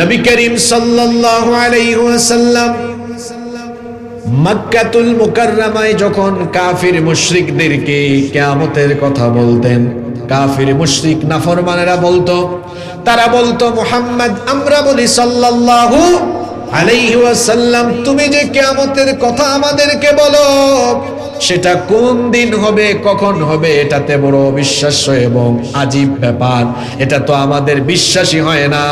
নবী করিম সাল্লাল্লাহু মক্কাতুল মুকাররমায় যখন কাফির মুশরিকদেরকে কিয়ামতের কথা বলতেন, কাফির মুশরিক নাফরমানেরা বলতো, তারা বলতো, মুহাম্মদ আমরা বলি সাল্লাল্লাহু আলাইহি ওয়াসাল্লাম, তুমি যে কিয়ামতের কথা আমাদেরকে বলো সেটা কোন দিন হবে, কখন হবে, এটাতে বড় অবিশ্বাস্য এবং আজীব ব্যাপার। এটা তো আমাদের বিশ্বাসই হয় না।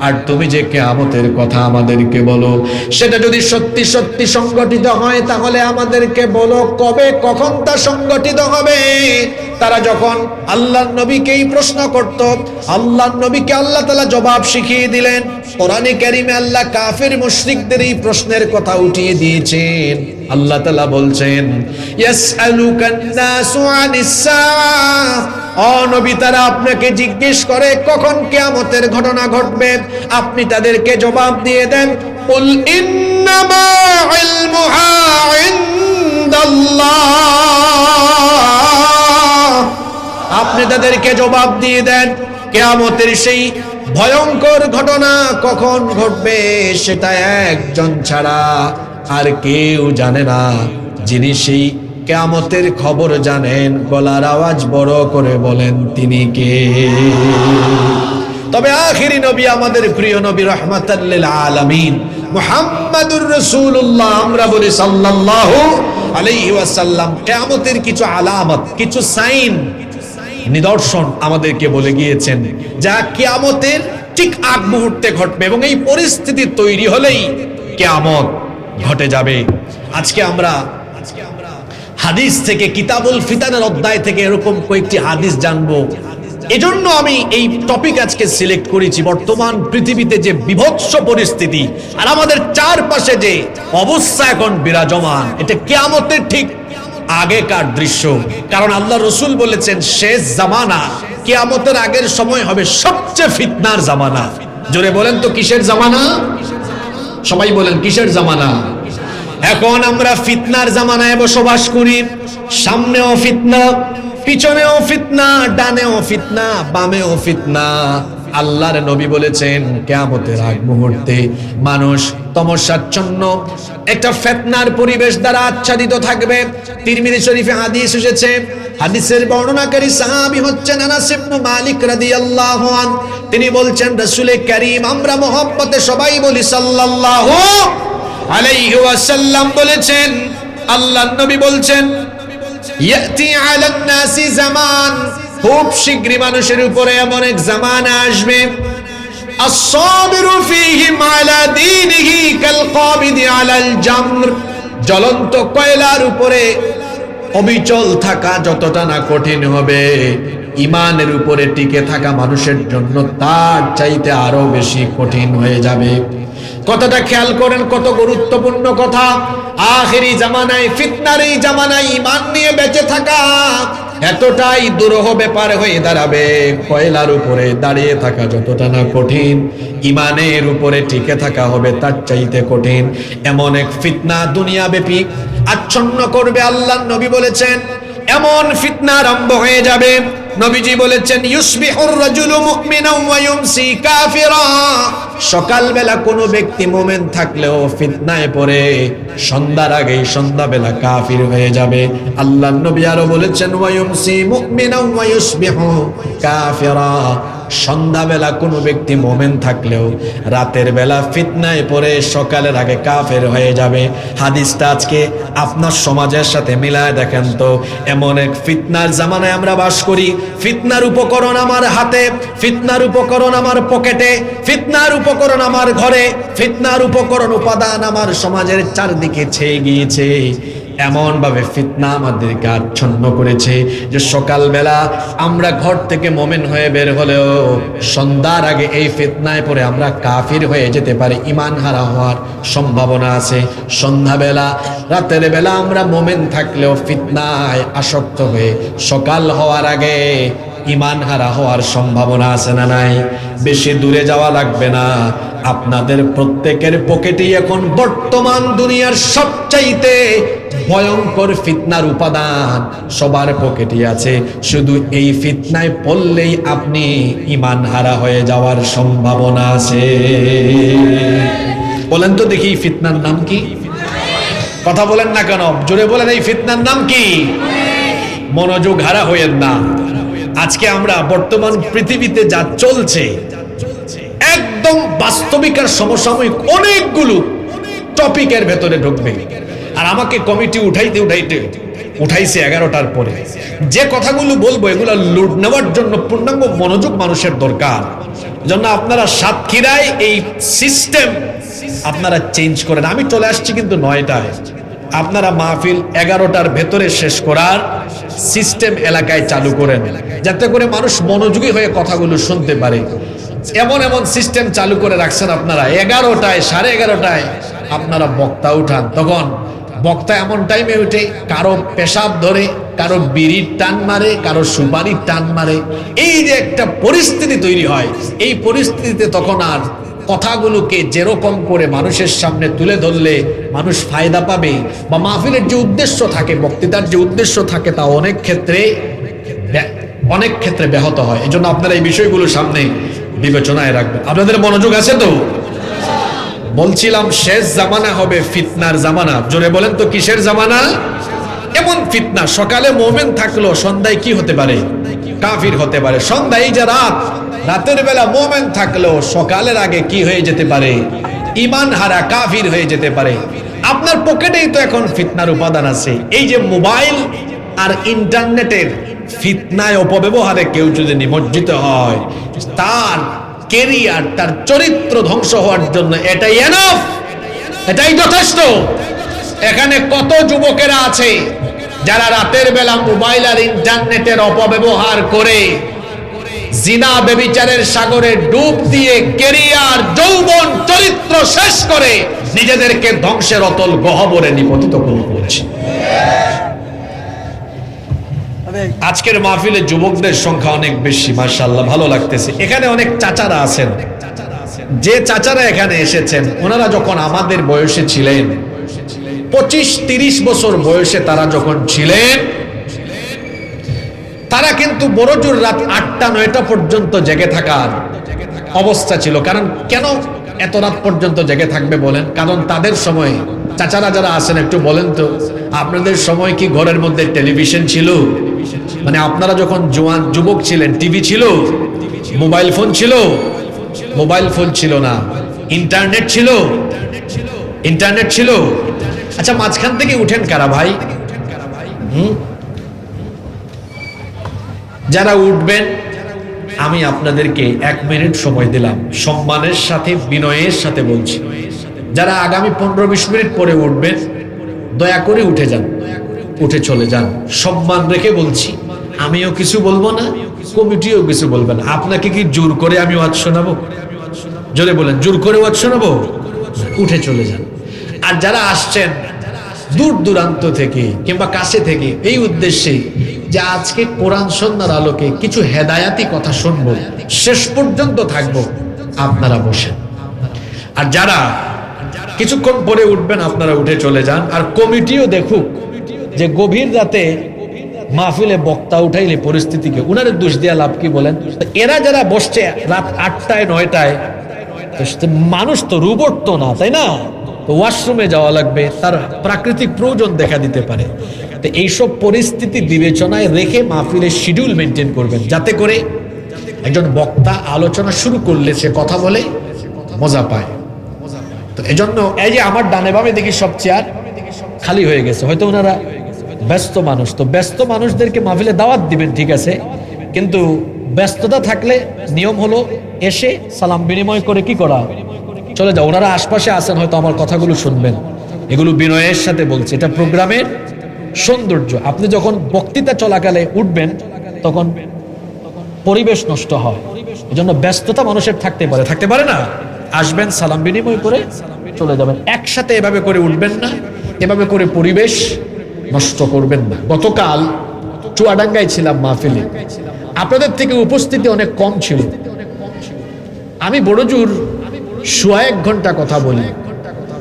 আর তুমি যে কেয়ামতের কথা আমাদেরকে বলো, সেটা যদি সত্যি সত্যি সংগঠিত হয়, তাহলে আমাদেরকে বলো কবে, কখন তা সংগঠিত হবে? তারা যখন আল্লাহ নবীকেই প্রশ্ন করত আল্লাহ নবীকে আল্লাহ তালা জবাব শিখিয়ে দিলেন, কোরআনে কারিমে আল্লাহ কাফের মুশরিকদের এই প্রশ্নের কথা উঠিয়ে দিয়েছেন। আল্লাহ তালা বলছেন ইয়াসআলুকান নাসু আনিস সাআহ ও নবী, তারা আপনাকে জিজ্ঞেস করে, কখন কিয়ামতের ঘটনা ঘটবে? আপনি তাদেরকে জবাব দিয়ে দেন, কুল ইন্নামা ইলমুহা ইনদাল্লাহ। আপনি তাদেরকে জবাব দিয়ে দেন, কেয়ামতের সেই ভয়ঙ্কর ঘটনা কখন ঘটবে সেটা একজন ছাড়া আর কেউ জানে না। যিনি সেই কেয়ামতের খবর জানেন, গলার আওয়াজ বড় করে বলেন, তিনি কে? তবে আখিরি নবী আমাদের প্রিয় নবী রহমাতাল্লিল আলামিন মুহাম্মাদুর রাসূলুল্লাহ, আমরা বলি সাল্লাল্লাহু আলাইহি ওয়াসাল্লাম, কিয়ামতের কিছু আলামত, কিছু সাইন নিদর্শন আমাদেরকে বলে গিয়েছেন, যা কিয়ামতের ঠিক আগ মুহূর্তে ঘটবে এবং এই পরিস্থিতি তৈরি হলেই কিয়ামত ঘটে যাবে। আজকে আমরা হাদিস থেকে কিতাবুল ফিতানের অধ্যায় থেকে এরকম কয়েকটি হাদিস জানব। এজন্য আমি এই টপিক আজকে সিলেক্ট করেছি। বর্তমান পৃথিবীতে যে বিভৎস পরিস্থিতি আর আমাদের চারপাশে যে অবস্থা এখন বিরাজমান, এটা কেয়ামতের ঠিক আগেকার দৃশ্য। কারণ আল্লাহ রসুল বলেছেন, শেষ জামানা কেয়ামতের আগের সময় হবে সবচেয়ে ফিতনার জামানা। জোরে বলেন তো, কিসের জামানা? সবাই বলেন, কিসের জামানা? এখন আমরা ফিতনার জামানায় বসবাস করি। সামনেও ফিতনা, পিছনেও ফিতনা, ডানেও ফিতনা, বামেও ফিতনা। আল্লাহর নবী বলেছেন, কেয়ামতের আগ মুহূর্তে মানুষ তমসাচ্ছন্ন, একটা ফেতনার পরিবেশ দ্বারা আচ্ছাদিত থাকবে। তিরমিজি শরীফে হাদিস এসেছে, হাদিসের বর্ণনাকারী সাহাবী হচ্ছেন আনাস ইবনে মালিক রাদিয়াল্লাহু আন তিনি বলছেন, রাসূলে কারীম, আমরা মোহাব্বতে সবাই বলি সাল্লাল্লাহু আলাইহি ওয়াসাল্লাম বলেছেন। আল্লাহ নবী বলছেন, ইয়াতি আলান নাসি জামান। খুব শীঘ্রই মানুষের উপরে এমন এক জামানা আসবে। জ্বলন্ত কয়লার উপরে অবিচল থাকা যতটা না কঠিন হবে ইমানের উপরে টিকে থাকা মানুষের জন্য তার চাইতে আরও বেশি কঠিন হয়ে যাবে। কথাটা খেয়াল করেন, কত গুরুত্বপূর্ণ কথা। আখেরি জামানায়, ফিতনার এই জামানায় ইমান নিয়ে বেঁচে থাকা এতটাই দুরহ ব্যাপার হয়ে দাঁড়াবে, কয়লার উপরে দাঁড়িয়ে থাকা যতটা না কঠিন, ইমানের উপরে টিকে থাকা হবে তার চাইতে কঠিন। এমন এক ফিতনা দুনিয়া ব্যাপী আচ্ছন্ন করবে আল্লাহ নবী বলেছেন, এমন ফিতনা আরম্ভ হয়ে যাবে। নবীজি বলেছেন, ইউসবিহুর রাজুলু মুমিনাও ওয়া ইউমসি কাফিরা। সকালবেলা কোনো ব্যক্তি মুমিন থাকলেও ফিতনায় পড়ে, সন্ধ্যার আগে সন্ধ্যাবেলা কাফির হয়ে যাবে। আল্লাহ নবী আরও বলেছেন, ওয়া ইউমসি মুমিনাও ওয়া ইউসবিহু কাফিরা। সন্ধ্যাবেলা কোনো ব্যক্তি মোমেন থাকলেও রাতের বেলা ফিতনায় পড়ে সকালের আগে কাফের হয়ে যাবে। হাদিসটা আজকে আপনার সমাজের সাথে মিলায় দেখেন তো। এমন এক ফিতনার জামানায় আমরা বাস করি। ফিতনার উপকরণ আমার হাতে, ফিতনার উপকরণ আমার পকেটে, ফিতনার উপকরণ আমার ঘরে, ফিতনার উপকরণ উপাদান আমার সমাজের চারদিকে ছেয়ে গিয়েছে। এমন ভাবে ফিতনা আমাদেরকে আচ্ছন্ন করেছে যে সকালবেলা আমরা ঘর থেকে মোমেন হয়ে বের হলেও সন্ধ্যার আগে এই ফিতনায় পরে আমরা কাফির হয়ে যেতে পারি ইমান হারা হওয়ার সম্ভাবনা আছে। সন্ধ্যাবেলা, রাতের বেলা আমরা মোমেন থাকলেও ফিতনায় আসক্ত হয়ে সকাল হওয়ার আগে ইমান হারা হওয়ার সম্ভাবনা আছে না নাই? বেশি দূরে যাওয়া লাগবে না। আপনাদের প্রত্যেকের পকেটেই এখন বর্তমান দুনিয়ার সবচাইতে ভয়ঙ্কর ফিতনার উপাদান সবার পকেটে আছে। শুধু এই ফিতনায় পড়লেই আপনি ইমান হারা হয়ে যাওয়ার সম্ভাবনা আছে। বলেন তো দেখি ফিতনার নাম কি? কথা বলেন না কেন? জোরে বলেন, এই ফিতনার নাম কি? মনোযোগ হারা হইয়েন না। আজকে আমরা বর্তমান পৃথিবীতে যা চলছে, একদম বাস্তবিক আর সমসাময়িক অনেকগুলো টপিকের ভেতরে ঢুকবে। আর আমাকে কমিটি উঠাইতে উঠাইতে, উঠাইছে এগারোটার পরে। যে কথাগুলো বলব, এগুলো লুট নেওয়ার জন্য পূর্ণাঙ্গ মনোযোগ মানুষের দরকার। জন্য আপনারা সাতক্ষীরায় এই সিস্টেম আপনারা চেঞ্জ করেন। আমি চলে আসছি কিন্তু নয়টায়। আপনারা মাহফিল এগারোটার ভেতরে শেষ করার সিস্টেম এলাকায় চালু করেন, যাতে করে মানুষ মনোযোগী হয়ে কথাগুলো শুনতে পারে। এমন এমন সিস্টেম চালু করে রাখছেন আপনারা। এগারোটায়, সাড়ে এগারোটায় আপনারা বক্তা উঠান। তখন বক্তা এমন টাইমে উঠে, কারও পেশাব ধরে, কারও বিড়ির টান মারে, কারও সুপারির টান মারে। এই যে একটা পরিস্থিতি তৈরি হয়, এই পরিস্থিতিতে তখন আর কথাগুলোকে যেরকম করে মানুষের সামনে তুলে ধরলে মানুষ ফায়দা পাবে বা মাহফিলের যে উদ্দেশ্য থাকে, বক্তৃতার যে উদ্দেশ্য থাকে তা অনেক ক্ষেত্রে অনেক ক্ষেত্রে ব্যাহত হয়। এই জন্য আপনারা এই বিষয়গুলো সামনে বিবেচনায় রাখবেন। আপনাদের মনোযোগ আছে তো? বলছিলাম, শেষ জামানা হবে ফিতনার জামানা। জোরে বলেন তো, কিসের জামানা? এমন ফিতনা। সকালে মোমেন থাকল, সন্ধ্যায় কি হতে পারে? কাফির হতে পারে। সন্ধ্যায় যে রাত রাতের বেলা মোমেন থাকলেও সকালের আগে কি হয়ে যেতে পারে? ইমান হারা কাফির হয়ে যেতে পারে। আপনার পকেটেই তো এখন ফিতনার উপাদান আছে। এই যে মোবাইল আর ইন্টারনেটের ফিতনায় অপব্যবহারে কেউ যদি নিমজ্জিত হয়, তার কেরিয়ার, তার চরিত্র ধ্বংস হওয়ার জন্য এটাই এনফ এটাই যথেষ্ট। এখানে কত যুবকেরা আছে যারা রাতের বেলা মোবাইল আর ইন্টারনেটের অপব্যবহার করে জিনা বেবিচারের সাগরে ডুব দিয়ে কেরিয়ার, যৌবন, চরিত্র শেষ করে নিজেদেরকে ধ্বংসের অতল গহবরে নিপতিত করছে আজকের মাহফিলে যুবকদের সংখ্যা অনেক বেশি মার্শাল্লাহ ভালো লাগতেছে। এখানে অনেক চাচারা আছেন। যে চাচারা এখানে এসেছেন, ওনারা যখন আমাদের বয়সে ছিলেন, পঁচিশ তিরিশ বছর বয়সে তারা যখন ছিলেন তারা কিন্তু বড়জোর রাত আটটা, নয়টা পর্যন্ত জেগে থাকার অবস্থা ছিল। কারণ কেন এত রাত পর্যন্ত জেগে থাকবে বলেন? কারণ তাদের সময়, চাচারা যারা আছেন একটু বলেন তো, আপনাদের সময় কি ঘরের মধ্যে টেলিভিশন ছিল? মানে আপনারা যখন জোয়ান, যুবক ছিলেন, টিভি ছিল? মোবাইল ফোন ছিল? মোবাইল ফোন ছিল না। ইন্টারনেট ছিল? ইন্টারনেট ছিল? আচ্ছা মাঝখান থেকে উঠেন কারা ভাই? হুম? যারা উঠবেন, আমি আপনাদেরকে এক মিনিট সময় দিলাম। সম্মানের সাথে, বিনয়ের সাথে বলছি। যারা আগামী পনেরো বিশ মিনিট পরে উঠবেন, দয়া করে উঠে যান, উঠে চলে যান। সম্মান রেখে বলছি, আমিও কিছু বলব না, কমিটিও কিছু বলবে না। আপনাকে কি জোর করে আমি ওয়াজ শোনাবো? জোরে বলেন, জোর করে ওয়াজ শোনাবো? উঠে চলে যান। আর যারা আসছেন, দূর দূরান্ত থেকে কিংবা কাছে থেকে, এই উদ্দেশ্যে যে আজকে কোরআন সন্ন্যার আলোকে কিছু হেদায়াতি কথা শুনব। শেষ পর্যন্ত থাকব। আপনারা বসেন। আর যারা কিছুক্ষণ পরে উঠবেন, আপনারা উঠে চলে যান। আর কমিটিও দেখুক যে গভীর রাতে মাহফিলে বক্তা উঠাইলে পরিস্থিতিকে। উনারের দোষ দেওয়া লাভ কি বলেন? এরা যারা বসছে রাত আটটায়, নয়টায় মানুষ তো রোবট তো না, তাই না? ওয়াশরুমে যাওয়া লাগবে, তার প্রাকৃতিক প্রয়োজন দেখা দিতে পারে। তো এইসব পরিস্থিতি বিবেচনায় রেখে মাহফিলের শিডিউল মেনটেন করবেন। যাতে করে একজন বক্তা আলোচনা শুরু করলে সে কথা বলে, মজা পায়। তো এজন্য এই যে আমার ডানে বামে দেখি সব চেয়ার খালি হয়ে গেছে। হয়তো ওনারা ব্যস্ত মানুষ। তো ব্যস্ত মানুষদেরকে মাহফিলে দাওয়াত দিবেন, ঠিক আছে। কিন্তু ব্যস্ততা থাকলে নিয়ম হলো এসে সালাম বিনিময় করে কি করা? চলে যাও। ওনারা আশপাশে আছেন, হয়তো আমার কথাগুলো শুনবেন। এগুলো বিনয়ের সাথে বলছে। এটা প্রোগ্রামের সৌন্দর্য। আপনি যখন বক্তৃতা চলাকালে উঠবেন, তখন পরিবেশ নষ্ট হয়। এই জন্য ব্যস্ততা মানুষের থাকতে পারে। থাকতে পারে না? আসবেন সালাম বিনিময় করে চলে যাবেন। একসাথে এভাবে করে উঠবেন না, এভাবে করে পরিবেশ নষ্ট করবেন না। গতকাল চুয়াডাঙ্গায় ছিলাম মাহফিলে। আপনাদের থেকে উপস্থিতি অনেক কম ছিল। আমি বড় জোর সোয়া এক ঘণ্টা কথা বলি।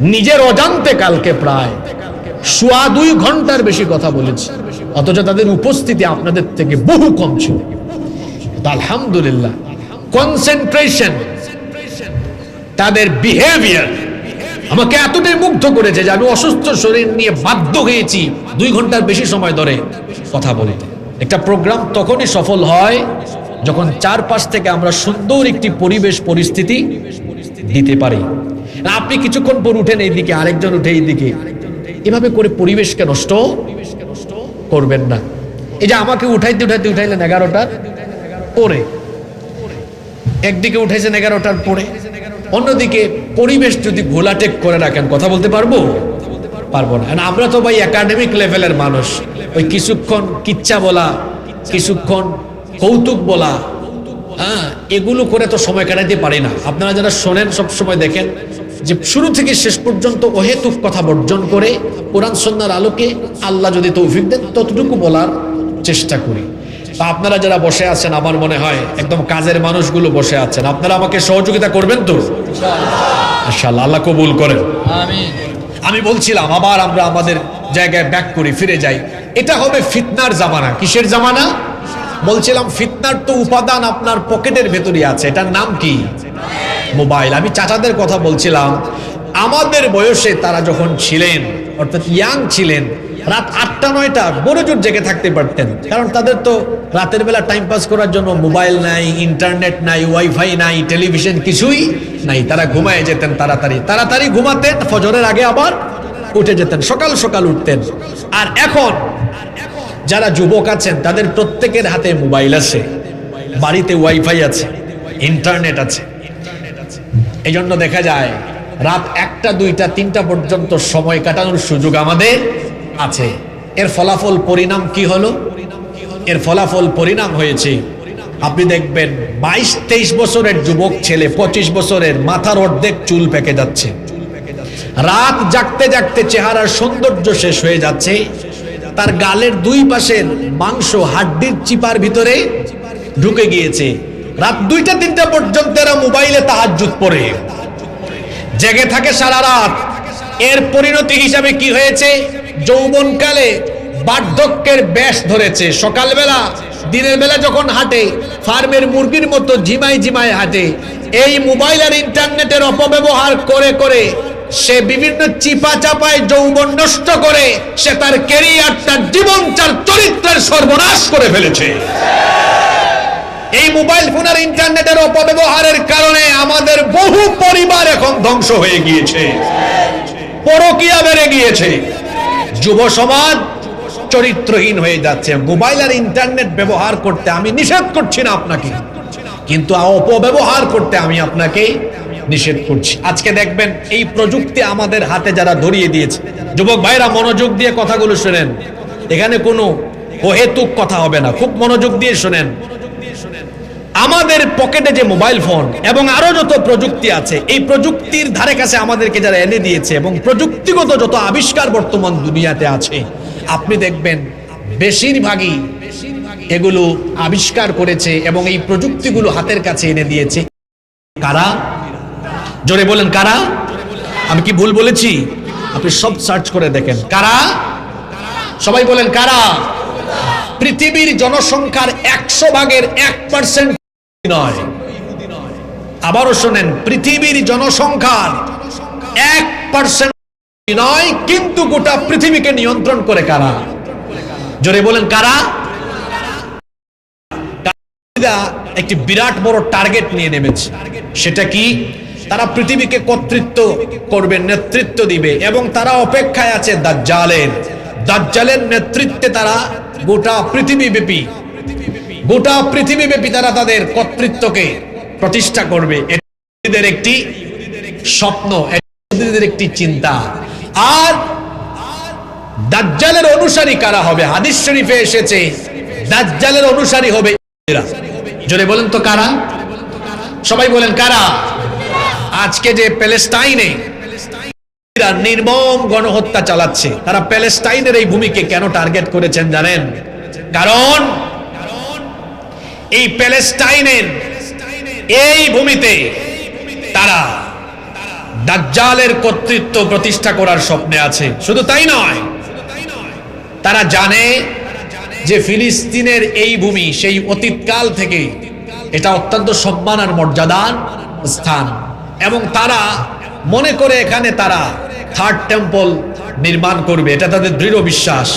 নিজের অজান্তে কালকে প্রায় সোয়া দুই ঘণ্টার বেশি কথা বলেছি। অথচ তাদের উপস্থিতি আপনাদের থেকে বহু কম ছিল। আলহামদুলিল্লাহ কনসেন্ট্রেশন তাদের বিহেভিয়ার আমাকে এতটাই মুগ্ধ করেছে যে আমি অসুস্থ শরীর নিয়ে বাধ্য হয়েছি দুই ঘণ্টার বেশি সময় ধরে কথা বলতে। একটা প্রোগ্রাম তখনই সফল হয় যখন চারপাশ থেকে আমরা সুন্দর একটি পরিবেশ, পরিস্থিতি দিতে পারি। আপনি কিছুক্ষণ পর উঠেন এইদিকে, আরেকজন উঠে এইদিকে। এভাবে করে পরিবেশকে নষ্ট করবেন না। এই যে আমাকে উঠাইতে উঠাইতে উঠাইলেন এগারোটার পরে, একদিকে উঠেছেন এগারোটার পরে, অন্যদিকে পরিবেশ যদি ঘোলাটেক করে রাখেন, কথা বলতে পারব? পারব না। আমরা তো ভাই একাডেমিক লেভেলের মানুষ। ওই কিছুক্ষণ কিচ্ছা বলা, কিছুক্ষণ কৌতুক বলা হ্যাঁ এগুলো করে তো সময় কাটাইতে পারি না। আপনারা যারা শোনেন সব সময় দেখেন যে শুরু থেকে শেষ পর্যন্ত অহেতুক কথা বর্জন করে কোরআন সন্ন্যার আলোকে আল্লাহ যদি তৌফিক দেন ততটুকু বলার চেষ্টা করি। তা আপনারা যারা বসে আছেন আমার মনে হয় একদম কাজের মানুষগুলো বসে আছেন আপনারা আমাকে সহযোগিতা করবেন তো? ইনশাআল্লাহ আল্লাহ কবুল করেন। আমি বলছিলাম আবার আমরা আমাদের জায়গায় ব্যাক করি ফিরে যাই। এটা হবে ফিতনার জামানা। কিসের জামানা? বলছিলাম ফিতনার তো উপাদান আপনার পকেটের ভেতরে আছে। এটার নাম কি? মোবাইল। আমি চাচাদের কথা বলছিলাম, আমাদের বয়সে তারা যখন ছিলেন, অর্থাৎ ইয়াং ছিলেন, রাত আটটা, নয়টা বড় জোর জেগে থাকতে পারতেন। কারণ তাদের তো রাতের বেলা টাইম পাস করার জন্য মোবাইল নাই ইন্টারনেট নাই ওয়াইফাই নাই টেলিভিশন কিছুই নাই। তারা ঘুমায় যেতেন তাড়াতাড়ি। তাড়াতাড়ি ঘুমাতেন, ফজরের আগে আবার উঠে যেতেন, সকাল সকাল উঠতেন। আর এখন যারা যুবক আছেন, তাদের প্রত্যেকের হাতে মোবাইল আছে, বাড়িতে ওয়াইফাই আছে ইন্টারনেট আছে। এই জন্য দেখা যায়, রাত একটা, দুইটা, তিনটা পর্যন্ত সময় কাটানোর সুযোগ আমাদের আছে। এর ফলাফল পরিণাম কি হলো? এর ফলাফল পরিণাম হয়েছে, আপনি দেখবেন বাইশ, তেইশ বছরের যুবক ছেলে, পঁচিশ বছরের মাথার অর্ধেক চুল পেকে যাচ্ছে। রাত জাগতে জাগতে চেহারার সৌন্দর্য শেষ হয়ে যাচ্ছে। তার গালের দুই পাশের মাংস হাড্ডির চিপার ভিতরে ঢুকে গিয়েছে। রাত দুইটা, তিনটা পর্যন্ত এরা মোবাইলে তাহাজ্জুদ পড়ে। জেগে থাকে সারা রাত। এর পরিণতি হিসাবে কি হয়েছে? যৌবনকালে বার্ধক্যের ব্যাস ধরেছে। সকালবেলা, দিনের বেলা যখন হাঁটে, ফার্মের মুরগির মতো ঝিমাই ঝিমাই হাঁটে। এই মোবাইল আর ইন্টারনেটের অপব্যবহার করে করে সে বিভিন্ন চিপা চাপায় যৌবন নষ্ট করে, সে তার কেরিয়ার তার জীবন, তার চরিত্রের সর্বনাশ করে ফেলেছে। এই মোবাইল ফোন আর ইন্টারনেটের অপব্যবহারের কারণে আমাদের বহু পরিবার এখন ধ্বংস হয়ে গিয়েছে। পরকিয়া বেড়ে গিয়েছে। যুব সমাজ চরিত্রহীন হয়ে যাচ্ছে। মোবাইল আর ইন্টারনেট ব্যবহার করতে আমি নিষেধ করছি না আপনাকে। কিন্তু অপব্যবহার করতে আমি আপনাকে নিষেধ করছি। আজকে দেখবেন এই প্রযুক্তি আমাদের হাতে যারা ধরিয়ে দিয়েছে। যুবক ভাইরা, মনোযোগ দিয়ে কথাগুলো শোনেন। এখানে কোনো অহেতুক কথা হবে না। খুব মনোযোগ দিয়ে শোনেন। আমাদের পকেটে যে মোবাইল ফোন এবং আরও যত প্রযুক্তি আছে, এই প্রযুক্তির ধারে কাছে আমাদেরকে যারা এনে দিয়েছে এবং প্রযুক্তিগত যত আবিষ্কার বর্তমান দুনিয়াতে আছে, আপনি দেখবেন বেশিরভাগই এগুলো আবিষ্কার করেছে এবং এই প্রযুক্তিগুলো হাতের কাছে এনে দিয়েছে। কারা? জোরে বলেন, কারা? আমি কি ভুল বলেছি? আপনি সব সার্চ করে দেখেন। কারা? সবাই বলেন, কারা? পৃথিবীর জনসংখ্যার একশো ভাগের এক পার্সেন্ট আবারও শোনেন, পৃথিবীর জনসংখ্যার এক পার্সেন্ট নয়, কিন্তু গোটা পৃথিবীকে নিয়ন্ত্রণ করে কারা? জোরে বলেন, কারা? একটি বিরাট বড় টার্গেট নিয়ে নেমেছে। সেটা কি? তারা পৃথিবীকে কর্তৃত্ব করবে, নেতৃত্ব দিবে, এবং তারা অপেক্ষায় আছে দাজ্জালের। দাজ্জালের নেতৃত্বে তারা গোটা পৃথিবী ব্যাপী গোটা পৃথিবী ব্যাপী তারা তাদের কর্তৃত্বকে প্রতিষ্ঠা করবে। এটা একটি স্বপ্ন একটি চিন্তা। আর দাজ্জালের অনুসারী কারা হবে? হাদিস শরীফে এসেছে, দাজ্জালের অনুসারী হবে। জোরে বলেন তো কারা? সবাই বলেন কারা? আজকে যে প্যালেস্টাইনে নির্মম গণহত্যা চালাচ্ছে, তারা প্যালেস্টাইনের এই ভূমিকে কেন টার্গেট করেছেন জানেন? কারণ এই প্যালেস্টাইনের এই ভূমিতে তারা দাজ্জালের কর্তৃত্ব প্রতিষ্ঠা করার স্বপ্নে আছে। শুধু তাই নয়, তারা জানে যে ফিলিস্তিনের এই ভূমি সেই অতীতকাল থেকে এটা অত্যন্ত সম্মান আর মর্যাদার স্থান। এবং তারা মনে করে এখানে তারা থার্ড টেম্পল নির্মাণ করবে। এটা তাদের দৃঢ় বিশ্বাস।